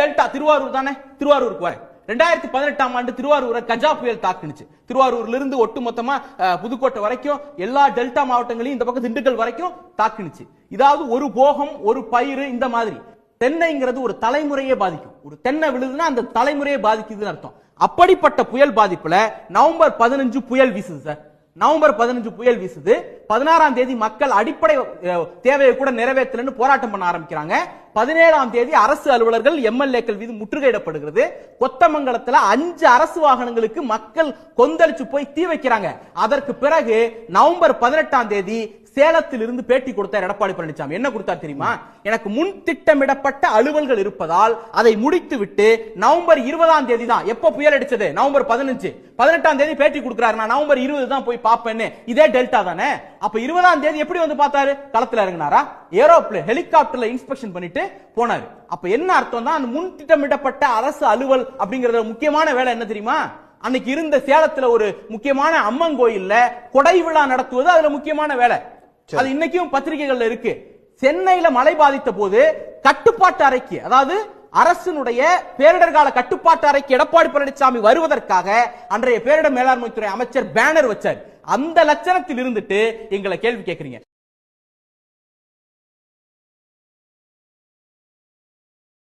Delta Thiruvarur தானே? திருவாரூருக்கு வரேன். ரெண்டாயிரத்தி பதினெட்டாம் ஆண்டு திருவாரூரை கஜா புயல் தாக்குனுச்சு. திருவாரூர்ல இருந்து ஒட்டு மொத்தமா புதுக்கோட்டை வரைக்கும் எல்லா டெல்டா மாவட்டங்களையும் இந்த பக்கம் திண்டுக்கல் வரைக்கும் தாக்குனுச்சு. இதாவது ஒரு போகம் ஒரு பயிர் இந்த மாதிரி. தென்னைங்கிறது ஒரு தலைமுறையே பாதிக்கும். ஒரு தென்னை விழுதுன்னா அந்த தலைமுறையே பாதிக்குதுன்னு அர்த்தம். அப்படிப்பட்ட புயல் பாதிப்புல நவம்பர் பதினஞ்சு புயல் வீசுது சார். நவம்பர் பதினஞ்சு புயல் வீசுது. பதினாறாம் தேதி மக்கள் அடிப்படை தேவையை கூட நிறைவேற்றலன்னு போராட்டம் பண்ண ஆரம்பிக்கிறாங்க. பதினேழாம் தேதி அரசு அலுவலர்கள் எம்எல்ஏக்கள் மீது முற்றுகையிடப்படுகிறது. கொத்தமங்கலத்துல அஞ்சு அரசு வாகனங்களுக்கு மக்கள் கொந்தளிச்சு போய் தீ வைக்கிறாங்க. அதற்கு பிறகு நவம்பர் பதினெட்டாம் தேதி சேலத்தில் இருந்து பேட்டி கொடுத்தார் எடப்பாடி பழனிசாமி. என்ன கொடுத்தார் தெரியுமா? எனக்கு முன் திட்டமிடப்பட்ட அலுவல்கள் இருப்பதால் அதை முடித்து விட்டு நவம்பர் இருபதாம் தேதி தான். எப்ப புயல் அடிச்சது? நவம்பர் பதினஞ்சு. பதினெட்டாம் தேதி பேட்டி கொடுக்கிறாரு நான் நவம்பர் இருபது தான் போய் பார்ப்பேன்னு. இதே டெல்டா தானே? அப்ப இருபதாம் தேதி எப்படி வந்து பார்த்தாரு? களத்துல இறங்கினாரா? ஏரோப்ளேன் ஹெலிகாப்டர்ல இன்ஸ்பெக்ஷன் பண்ணிட்டு போனாரு. அப்ப என்ன அர்த்தம் தான் அந்த முன் திட்டமிடப்பட்ட அரசு அலுவல் அப்படிங்கறத முக்கியமான வேலை என்ன தெரியுமா? அன்னைக்கு இருந்த சேலத்துல ஒரு முக்கியமான அம்மன் கோயில்ல கொடை விழா நடத்துவது அதுல முக்கியமான வேலை. அது இன்னைக்கும் பத்திரிகைகள்ல இருக்கு. சென்னையில மழை பாதித்த போது கட்டுப்பாட்டு அறைக்கு அதாவது அரசினுடைய பேரிடர் கால கட்டுப்பாட்டு அறைக்கு எடப்பாடி பழனிசாமி வருவதற்காக அன்றைய பேரிடர் மேலாண்மை துறை அமைச்சர் பேனர் வச்சார். அந்த லட்சணத்தில் இருந்துட்டு எங்களை கேள்வி கேட்கறீங்க.